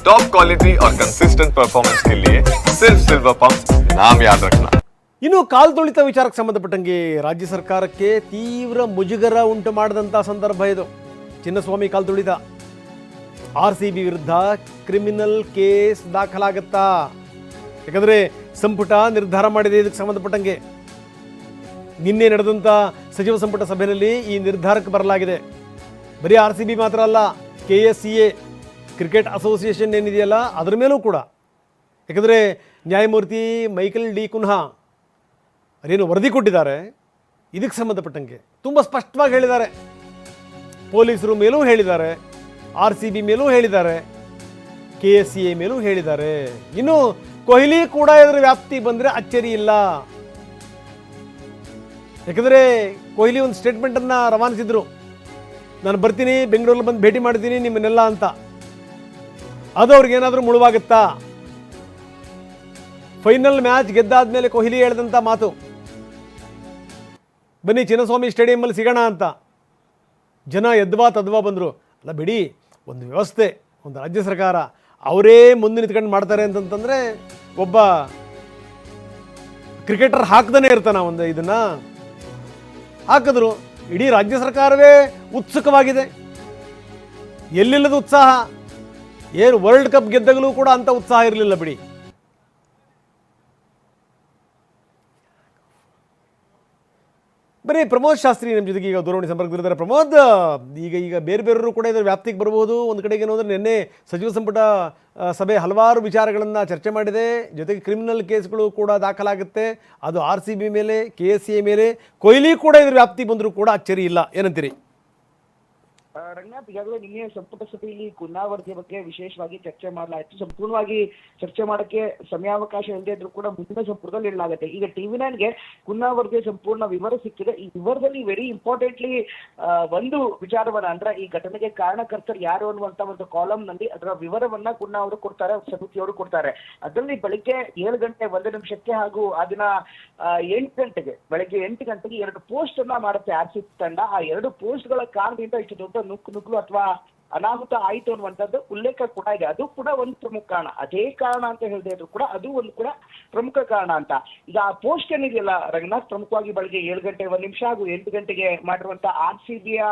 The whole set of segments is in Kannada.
टॉप क्वालिटी और कंसिस्टेंट परफॉर्मेंस के लिए सिर्फ सिल्वर पंप नाम याद रखना ಇನ್ನು ಕಾಲ್ ತುಳಿತ ವಿಚಾರಕ್ಕೆ ಸಂಬಂಧಪಟ್ಟಂಗೆ ರಾಜ್ಯ ಸರ್ಕಾರಕ್ಕೆ ತೀವ್ರ ಮುಜುಗರ ಉಂಟು ಮಾಡಿದಂಥ ಸಂದರ್ಭ ಇದು ಚಿನ್ನಸ್ವಾಮಿ ಕಾಲ್ ತುಳಿತ ಆರ್ ಸಿ ಬಿ ವಿರುದ್ಧ ಕ್ರಿಮಿನಲ್ ಕೇಸ್ ದಾಖಲಾಗತ್ತಾ ಯಾಕಂದರೆ ಸಂಪುಟ ನಿರ್ಧಾರ ಮಾಡಿದೆ ಇದಕ್ಕೆ ಸಂಬಂಧಪಟ್ಟಂಗೆ ನಿನ್ನೆ ನಡೆದಂಥ ಸಚಿವ ಸಂಪುಟ ಸಭೆಯಲ್ಲಿ ಈ ನಿರ್ಧಾರಕ್ಕೆ ಬರಲಾಗಿದೆ ಬರೀ ಆರ್ ಸಿ ಬಿ ಮಾತ್ರ ಅಲ್ಲ K S C A cricket association ಏನಿದೆಯಲ್ಲ, ಅದರ ಮೇಲೂ ಕೂಡ. ಯಾಕಂದರೆ ನ್ಯಾಯಮೂರ್ತಿ ಮೈಕಲ್ ಡಿ ಕುನ್ಹಾ ಅದೇನು ವರದಿ ಕೊಟ್ಟಿದ್ದಾರೆ, ಇದಕ್ಕೆ ಸಂಬಂಧಪಟ್ಟಂಗೆ. ತುಂಬ ಸ್ಪಷ್ಟವಾಗಿ ಹೇಳಿದ್ದಾರೆ. ಪೊಲೀಸರು ಮೇಲೂ ಹೇಳಿದ್ದಾರೆ, ಆರ್ ಸಿ ಬಿ ಮೇಲೂ ಹೇಳಿದ್ದಾರೆ, ಕೆ ಎಸ್ ಸಿ ಎ ಮೇಲೂ ಹೇಳಿದ್ದಾರೆ. ಇನ್ನು ಕೊಹ್ಲಿ ಕೂಡ ಇದರ ವ್ಯಾಪ್ತಿ ಬಂದರೆ ಅಚ್ಚರಿ ಇಲ್ಲ. ಯಾಕಂದರೆ ಕೊಹ್ಲಿ ಒಂದು ಸ್ಟೇಟ್ಮೆಂಟನ್ನು ರವಾನಿಸಿದ್ರು. ನಾನು ಬರ್ತೀನಿ, ಬೆಂಗಳೂರಲ್ಲಿ ಬಂದು ಭೇಟಿ ಮಾಡ್ತೀನಿ ನಿಮ್ಮನ್ನೆಲ್ಲ ಅಂತ. ಅದು ಅವ್ರಿಗೆ ಏನಾದರೂ ಮುಳುವಾಗುತ್ತಾ? ಫೈನಲ್ ಮ್ಯಾಚ್ ಗೆದ್ದಾದ್ಮೇಲೆ ಕೊಹ್ಲಿ ಹೇಳಿದಂಥ ಮಾತು. ಬನ್ನಿ, ಚಿನ್ನಸ್ವಾಮಿ ಸ್ಟೇಡಿಯಮಲ್ಲಿ ಸಿಗೋಣ ಅಂತ. ಜನ ಎದ್ವಾ ತದ್ವಾ ಬಂದರು. ಅಲ್ಲ ಬಿಡಿ, ಒಂದು ವ್ಯವಸ್ಥೆ, ಒಂದು ರಾಜ್ಯ ಸರ್ಕಾರ, ಅವರೇ ಮುಂದೆ ನಿಂತ್ಕೊಂಡು ಮಾಡ್ತಾರೆ ಅಂತಂತಂದರೆ ಒಬ್ಬ ಕ್ರಿಕೆಟರ್ ಹಾಕ್ದೇ ಇರ್ತಾನ ಒಂದು ಇದನ್ನು. ಹಾಕಿದ್ರು. ಇಡೀ ರಾಜ್ಯ ಸರ್ಕಾರವೇ ಉತ್ಸುಕವಾಗಿದೆ. ಎಲ್ಲಿಲ್ಲದ ಉತ್ಸಾಹ? ಏನು ವರ್ಲ್ಡ್ ಕಪ್ ಗೆದ್ದಾಗಲೂ ಕೂಡ ಅಂತ ಉತ್ಸಾಹ ಇರಲಿಲ್ಲ ಬಿಡಿ. ಬರೀ ಪ್ರಮೋದ್ ಶಾಸ್ತ್ರಿ ನಮ್ಮ ಜೊತೆಗೆ ಈಗ ದೂರವಾಣಿ ಸಂಪರ್ಕದಲ್ಲಿದ್ದಾರೆ ಪ್ರಮೋದ್, ಈಗ ಈಗ ಬೇರೆ ಬೇರೆಯವರು ಕೂಡ ಇದರ ವ್ಯಾಪ್ತಿಗೆ ಬರಬಹುದು ಒಂದು ಕಡೆಗೆ ಏನು ಅಂದರೆ ನಿನ್ನೆ ಸಚಿವ ಸಂಪುಟ ಸಭೆ ಹಲವಾರು ವಿಚಾರಗಳನ್ನು ಚರ್ಚೆ ಮಾಡಿದೆ. ಜೊತೆಗೆ ಕ್ರಿಮಿನಲ್ ಕೇಸ್ಗಳು ಕೂಡ ದಾಖಲಾಗುತ್ತೆ. ಅದು ಆರ್ ಸಿ ಬಿ ಮೇಲೆ ಕೆ ಎಸ್ ಸಿ ಮೇಲೆ ಕೊಹ್ಲಿ ಕೂಡ ಇದರ ವ್ಯಾಪ್ತಿ ಬಂದರೂ ಕೂಡ ಅಚ್ಚರಿ ಇಲ್ಲ. ಏನಂತೀರಿ? ರಂಗನಾಥ್, ಈಗಾಗಲೇ ನಿನ್ನೆ ಸಂಪುಟ ಸಭೆಯಲ್ಲಿ ಬಗ್ಗೆ ವಿಶೇಷವಾಗಿ ಚರ್ಚೆ ಮಾಡಲಾಯಿತು. ಸಂಪೂರ್ಣವಾಗಿ ಚರ್ಚೆ ಮಾಡಕ್ಕೆ ಸಮಯಾವಕಾಶ ಇಲ್ಲದೆ ಇದ್ರೂ ಕೂಡ ಮುಂದಿನ ಸಂಪುಟದಲ್ಲಿ ಇಡಲಾಗುತ್ತೆ ಈಗ ಟಿವಿ ನೈನ್ಗೆ ಕುಂದಾವರ್ತಿಯ ಸಂಪೂರ್ಣ ವಿವರ ಸಿಕ್ಕಿದೆ. ಈ ವಿವರದಲ್ಲಿ ವೆರಿ ಇಂಪಾರ್ಟೆಂಟ್ಲಿ ಒಂದು ವಿಚಾರವನ್ನ ಅಂದ್ರೆ ಈ ಘಟನೆಗೆ ಕಾರಣಕರ್ತರು ಯಾರು ಅನ್ನುವಂತ ಒಂದು ಕಾಲಮ್ನಲ್ಲಿ ಅದರ ವಿವರವನ್ನ ಕುನ್ನ ಅವರು ಕೊಡ್ತಾರೆ ಸಮಿತಿಯವರು ಕೊಡ್ತಾರೆ. ಅದರಲ್ಲಿ ಬೆಳಿಗ್ಗೆ ಏಳು ಗಂಟೆ ಒಂದು ನಿಮಿಷಕ್ಕೆ ಹಾಗೂ ಅದನ್ನ ಎಂಟು ಗಂಟೆಗೆ, ಬೆಳಿಗ್ಗೆ ಎಂಟು ಗಂಟೆಗೆ ಎರಡು ಪೋಸ್ಟ್ ಅನ್ನ ಮಾಡುತ್ತೆ ಸಿ ತಂಡ. ಆ ಎರಡು ಪೋಸ್ಟ್ಗಳ ಕಾರಣದಿಂದ ಇಷ್ಟು ದೊಡ್ಡ ನುಕ್ಕು ನುಗ್ಗು ಅಥವಾ ಅನಾಹುತ ಆಯಿತು ಅನ್ನುವಂಥದ್ದು ಉಲ್ಲೇಖ ಕೂಡ ಇದೆ. ಅದು ಕೂಡ ಒಂದು ಪ್ರಮುಖ ಕಾರಣ. ಅದೇ ಕಾರಣ ಅಂತ ಹೇಳಿದೆ ಇದ್ರು ಕೂಡ ಅದು ಒಂದು ಕೂಡ ಪ್ರಮುಖ ಕಾರಣ ಅಂತ. ಈಗ ಆ ಪೋಸ್ಟ್ ಏನಿದೆಯಲ್ಲ ರಂಗನಾಥ್ ಪ್ರಮುಖವಾಗಿ ಬೆಳಗ್ಗೆ ಏಳು ಗಂಟೆ ಒಂದು ನಿಮಿಷ ಹಾಗೂ ಎಂಟು ಗಂಟೆಗೆ ಮಾಡಿರುವಂತ ಆರ್ ಸಿ ಬಿಯ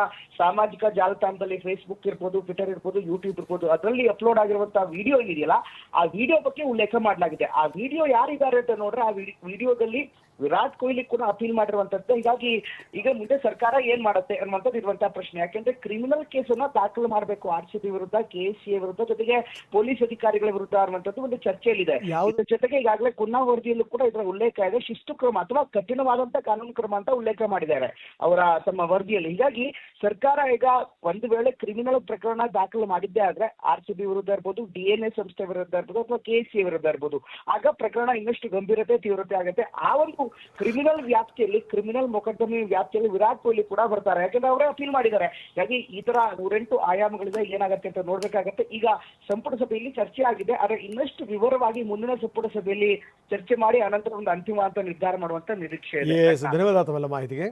ಸಾಮಾಜಿಕ ಜಾಲತಾಣದಲ್ಲಿ ಫೇಸ್ಬುಕ್ ಇರ್ಬೋದು ಟ್ವಿಟರ್ ಇರ್ಬೋದು ಯೂಟ್ಯೂಬ್ ಇರ್ಬೋದು, ಅದರಲ್ಲಿ ಅಪ್ಲೋಡ್ ಆಗಿರುವಂತಹ ವಿಡಿಯೋ ಏನಿದೆಯಲ್ಲ, ಆ ವಿಡಿಯೋ ಬಗ್ಗೆ ಉಲ್ಲೇಖ ಮಾಡಲಾಗಿದೆ. ಆ ವಿಡಿಯೋ ಯಾರಿದ್ದಾರೆ ಅಂತ ನೋಡ್ರೆ ಆ ವಿಡಿಯೋದಲ್ಲಿ ವಿರಾಟ್ ಕೊಹ್ಲಿ ಕೂಡ ಅಪೀಲ್ ಮಾಡಿರುವಂತದ್ದು ಹೀಗಾಗಿ ಈಗ ಮುಂದೆ ಸರ್ಕಾರ ಏನ್ ಮಾಡುತ್ತೆ ಅನ್ನುವಂಥದ್ದು ಇರುವಂತಹ ಪ್ರಶ್ನೆ. ಯಾಕೆಂದ್ರೆ ಕ್ರಿಮಿನಲ್ ಕೇಸನ್ನ ದಾಖಲು ಮಾಡಬೇಕು ಆರ್ ಸಿ ಬಿ ವಿರುದ್ಧ ಕೆ ಸಿ ಎ ವಿರುದ್ಧ ಜೊತೆಗೆ ಪೊಲೀಸ್ ಅಧಿಕಾರಿಗಳ ವಿರುದ್ಧ ಅನ್ನುವಂಥದ್ದು ಒಂದು ಚರ್ಚೆಯಲ್ಲಿದೆ. ಇದೆ ಇದ್ರ ಜೊತೆಗೆ ಈಗಾಗಲೇ ಕುನ್ನಾ ವರದಿಯಲ್ಲೂ ಕೂಡ ಇದರ ಉಲ್ಲೇಖ ಇದೆ. ಶಿಸ್ತು ಕ್ರಮ ಅಥವಾ ಕಠಿಣವಾದಂತ ಕಾನೂನು ಕ್ರಮ ಅಂತ ಉಲ್ಲೇಖ ಮಾಡಿದ್ದಾರೆ ಅವರ ತಮ್ಮ ವರದಿಯಲ್ಲಿ. ಹೀಗಾಗಿ ಸರ್ಕಾರ ಈಗ ಒಂದು ವೇಳೆ ಕ್ರಿಮಿನಲ್ ಪ್ರಕರಣ ದಾಖಲು ಮಾಡಿದ್ದೇ ಆದ್ರೆ ಆರ್ ಸಿ ಬಿ ವಿರುದ್ಧ ಇರ್ಬೋದು ಡಿ ಎನ್ ಎ ಸಂಸ್ಥೆ ವಿರುದ್ಧ ಇರ್ಬೋದು ಅಥವಾ ಕೆ ಸಿ ವಿರುದ್ಧ ಇರ್ಬೋದು ಆಗ ಪ್ರಕರಣ ಇನ್ನಷ್ಟು ಗಂಭೀರತೆ ತೀವ್ರತೆ ಆಗುತ್ತೆ. ಆ ಒಂದು ಕ್ರಿಮಿನಲ್ ವ್ಯಾಪ್ತಿಯಲ್ಲಿ, ಕ್ರಿಮಿನಲ್ ಮೊಕದ್ದಮೆ ವ್ಯಾಪ್ತಿಯಲ್ಲಿ ವಿರಾಟ್ ಕೊಹ್ಲಿ ಕೂಡ ಬರ್ತಾರೆ. ಯಾಕಂದ್ರೆ ಅವರೇ ಅಪೀಲ್ ಮಾಡಿದ್ದಾರೆ. ಹಾಗಾಗಿ ಈ ತರ ನೂರೆಂಟು ಆಯಾಮಗಳಿದೆ ಏನಾಗುತ್ತೆ ಅಂತ ನೋಡ್ಬೇಕಾಗತ್ತೆ. ಈಗ ಸಂಪುಟ ಸಭೆಯಲ್ಲಿ ಚರ್ಚೆ ಆಗಿದೆ. ಆದ್ರೆ ಇನ್ನಷ್ಟು ವಿವರವಾಗಿ ಮುಂದಿನ ಸಂಪುಟ ಸಭೆಯಲ್ಲಿ ಚರ್ಚೆ ಮಾಡಿ ಅನಂತರ ಒಂದು ಅಂತಿಮ ಅಂತ ನಿರ್ಧಾರ ಮಾಡುವಂತ ನಿರೀಕ್ಷೆ ಧನ್ಯವಾದ ಮಾಹಿತಿಗೆ.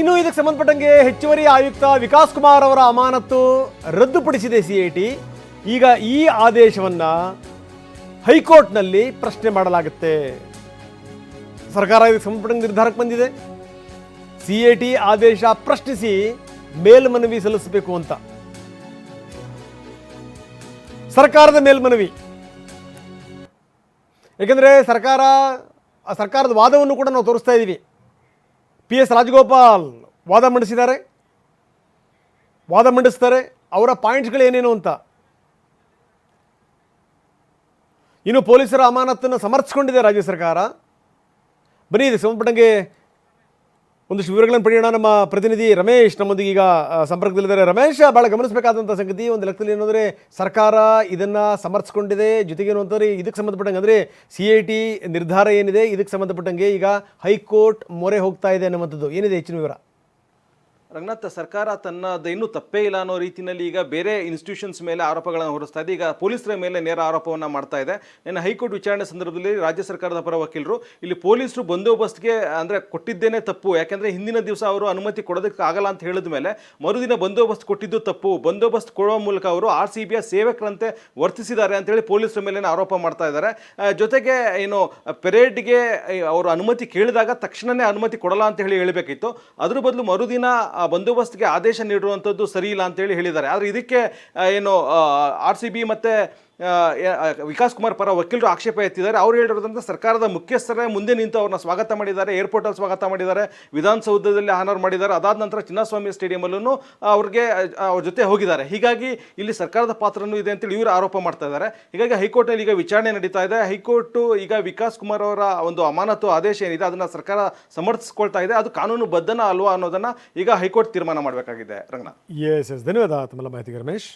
ಇನ್ನು ಇದಕ್ಕೆ ಸಂಬಂಧಪಟ್ಟಂಗೆ ಹೆಚ್ಚುವರಿ ಆಯುಕ್ತ ವಿಕಾಸ್ ಕುಮಾರ್ ಅವರ ಅಮಾನತು ರದ್ದುಪಡಿಸಿದೆ ಸಿಐಟಿ ಈಗ ಈ ಆದೇಶವನ್ನ ಹೈಕೋರ್ಟ್ನಲ್ಲಿ ಪ್ರಶ್ನೆ ಮಾಡಲಾಗುತ್ತೆ. ಸರ್ಕಾರ ಇದಕ್ಕೆ ಸಂಪುಟ ನಿರ್ಧಾರಕ್ಕೆ ಬಂದಿದೆ. ಸಿ ಎ ಟಿ ಆದೇಶ ಪ್ರಶ್ನಿಸಿ ಮೇಲ್ಮನವಿ ಸಲ್ಲಿಸಬೇಕು ಅಂತ. ಸರ್ಕಾರದ ಮೇಲ್ಮನವಿ ಏಕೆಂದರೆ ಸರ್ಕಾರ, ಸರ್ಕಾರದ ವಾದವನ್ನು ಕೂಡ ನಾವು ತೋರಿಸ್ತಾ ಇದ್ದೀವಿ. ಪಿ ಎಸ್ ರಾಜಗೋಪಾಲ್ ವಾದ ಮಂಡಿಸಿದ್ದಾರೆ. ವಾದ ಮಂಡಿಸ್ತಾರೆ. ಅವರ ಪಾಯಿಂಟ್ಸ್ಗಳು ಏನೇನು ಅಂತ. ಇನ್ನು ಪೊಲೀಸರ ಅಮಾನತನ್ನು ಸಮರ್ಥಿಸ್ಕೊಂಡಿದೆ ರಾಜ್ಯ ಸರ್ಕಾರ. ಬನ್ನಿ, ಇದಕ್ಕೆ ಸಂಬಂಧಪಟ್ಟಂಗೆ ಒಂದಿಷ್ಟು ವಿವರಗಳನ್ನು ಪಡೆಯೋಣ. ನಮ್ಮ ಪ್ರತಿನಿಧಿ ರಮೇಶ್ ನಮ್ಮೊಂದಿಗೆ ಈಗ ಸಂಪರ್ಕದಲ್ಲಿದ್ದಾರೆ. ರಮೇಶ್ ಭಾಳ ಗಮನಿಸಬೇಕಾದಂಥ ಸಂಗತಿ ಒಂದು ಲೆಕ್ಕದಲ್ಲಿ ಏನಂದರೆ ಸರ್ಕಾರ ಇದನ್ನು ಸಮರ್ಥಿಸ್ಕೊಂಡಿದೆ. ಜೊತೆಗೆ ಏನು ಅಂತಂದರೆ, ಇದಕ್ಕೆ ಸಂಬಂಧಪಟ್ಟಂಗೆ ಅಂದರೆ ಸಿ ಐ ಟಿ ನಿರ್ಧಾರ ಏನಿದೆ, ಇದಕ್ಕೆ ಸಂಬಂಧಪಟ್ಟಂಗೆ ಈಗ ಹೈಕೋರ್ಟ್ ಮೊರೆ ಹೋಗ್ತಾ ಇದೆ ಅನ್ನುವಂಥದ್ದು. ಏನಿದೆ ಹೆಚ್ಚಿನ ವಿವರ? ರಂಗನಾಥ್, ಸರ್ಕಾರ ತನ್ನದೇನು ತಪ್ಪೇ ಇಲ್ಲ ಅನ್ನೋ ರೀತಿಯಲ್ಲಿ ಈಗ ಬೇರೆ ಇನ್ಸ್ಟಿಟ್ಯೂಷನ್ಸ್ ಮೇಲೆ ಆರೋಪಗಳನ್ನು ಹೊರಿಸ್ತಾ ಇದೆ. ಈಗ ಪೊಲೀಸರ ಮೇಲೆ ನೇರ ಆರೋಪವನ್ನು ಮಾಡ್ತಾ ಇದೆ. ನಿನ್ನೆ ಹೈಕೋರ್ಟ್ ವಿಚಾರಣೆ ಸಂದರ್ಭದಲ್ಲಿ ರಾಜ್ಯ ಸರ್ಕಾರದ ಪರ ವಕೀಲರು, ಇಲ್ಲಿ ಪೊಲೀಸರು ಬಂದೋಬಸ್ತ್ಗೆ ಅಂದರೆ ಕೊಟ್ಟಿದ್ದೇನೆ ತಪ್ಪು. ಯಾಕೆಂದರೆ ಹಿಂದಿನ ದಿವಸ ಅವರು ಅನುಮತಿ ಕೊಡೋದಕ್ಕೆ ಆಗಲ್ಲ ಅಂತ ಹೇಳಿದ ಮೇಲೆ ಮರುದಿನ ಬಂದೋಬಸ್ತ್ ಕೊಟ್ಟಿದ್ದು ತಪ್ಪು. ಬಂದೋಬಸ್ತ್ ಕೊಡುವ ಮೂಲಕ ಅವರು ಆರ್ ಸಿ ಬಿಯ ಸೇವಕರಂತೆ ವರ್ತಿಸಿದ್ದಾರೆ ಅಂತೇಳಿ ಪೊಲೀಸರ ಮೇಲೆ ಆರೋಪ ಮಾಡ್ತಾ ಇದ್ದಾರೆ. ಜೊತೆಗೆ ಏನು, ಪೆರೇಡ್ಗೆ ಅವರು ಅನುಮತಿ ಕೇಳಿದಾಗ ತಕ್ಷಣನೇ ಅನುಮತಿ ಕೊಡಲ್ಲ ಅಂತ ಹೇಳಿ ಹೇಳಬೇಕಿತ್ತು. ಅದ್ರ ಬದಲು ಮರುದಿನ ಬಂದೋಬಸ್ತ್ಗೆ ಆದೇಶ ನೀಡುವಂಥದ್ದು ಸರಿ ಇಲ್ಲ ಅಂತೇಳಿ ಹೇಳಿದ್ದಾರೆ. ಆದರೆ ಇದಕ್ಕೆ ಏನು ಆರ್ ಸಿ ಬಿ ಮತ್ತು ವಿಕಾಸ್ ಕುಮಾರ್ ಪರ ವಕೀಲರು ಆಕ್ಷೇಪ ಎತ್ತಿದ್ದಾರೆ. ಅವ್ರು ಹೇಳಿರೋದ್ರಿಂದ ಸರ್ಕಾರದ ಮುಖ್ಯಸ್ಥರೇ ಮುಂದೆ ನಿಂತು ಅವ್ರನ್ನ ಸ್ವಾಗತ ಮಾಡಿದ್ದಾರೆ ಏರ್ಪೋರ್ಟಲ್ಲಿ ಸ್ವಾಗತ ಮಾಡಿದ್ದಾರೆ, ವಿಧಾನಸೌಧದಲ್ಲಿ ಆನರ್ ಮಾಡಿದ್ದಾರೆ. ಅದಾದ ನಂತರ ಚಿನ್ನಸ್ವಾಮಿ ಸ್ಟೇಡಿಯಮಲ್ಲೂ ಅವ್ರಿಗೆ ಅವ್ರ ಜೊತೆ ಹೋಗಿದ್ದಾರೆ. ಹೀಗಾಗಿ ಇಲ್ಲಿ ಸರ್ಕಾರದ ಪಾತ್ರನೂ ಇದೆ ಅಂತೇಳಿ ಇವರು ಆರೋಪ ಮಾಡ್ತಾ ಇದ್ದಾರೆ. ಹೀಗಾಗಿ ಹೈಕೋರ್ಟ್ನಲ್ಲಿ ಈಗ ವಿಚಾರಣೆ ನಡೀತಾ ಇದೆ. ಹೈಕೋರ್ಟು ಈಗ ವಿಕಾಸ್ ಕುಮಾರ್ ಅವರ ಒಂದು ಅಮಾನತು ಆದೇಶ ಏನಿದೆ, ಅದನ್ನು ಸರ್ಕಾರ ಸಮರ್ಥಿಸ್ಕೊಳ್ತಾ ಇದೆ. ಅದು ಕಾನೂನು ಬದ್ಧನ ಅಲ್ವಾ ಅನ್ನೋದನ್ನು ಈಗ ಹೈಕೋರ್ಟ್ ತೀರ್ಮಾನ ಮಾಡಬೇಕಾಗಿದೆ. ರಂಗನಾಥ್. ಎಸ್ ಎಸ್ ಧನ್ಯವಾದ. ತಮ್ಮೆಲ್ಲ ಮಾಹಿತಿ ರಮೇಶ್.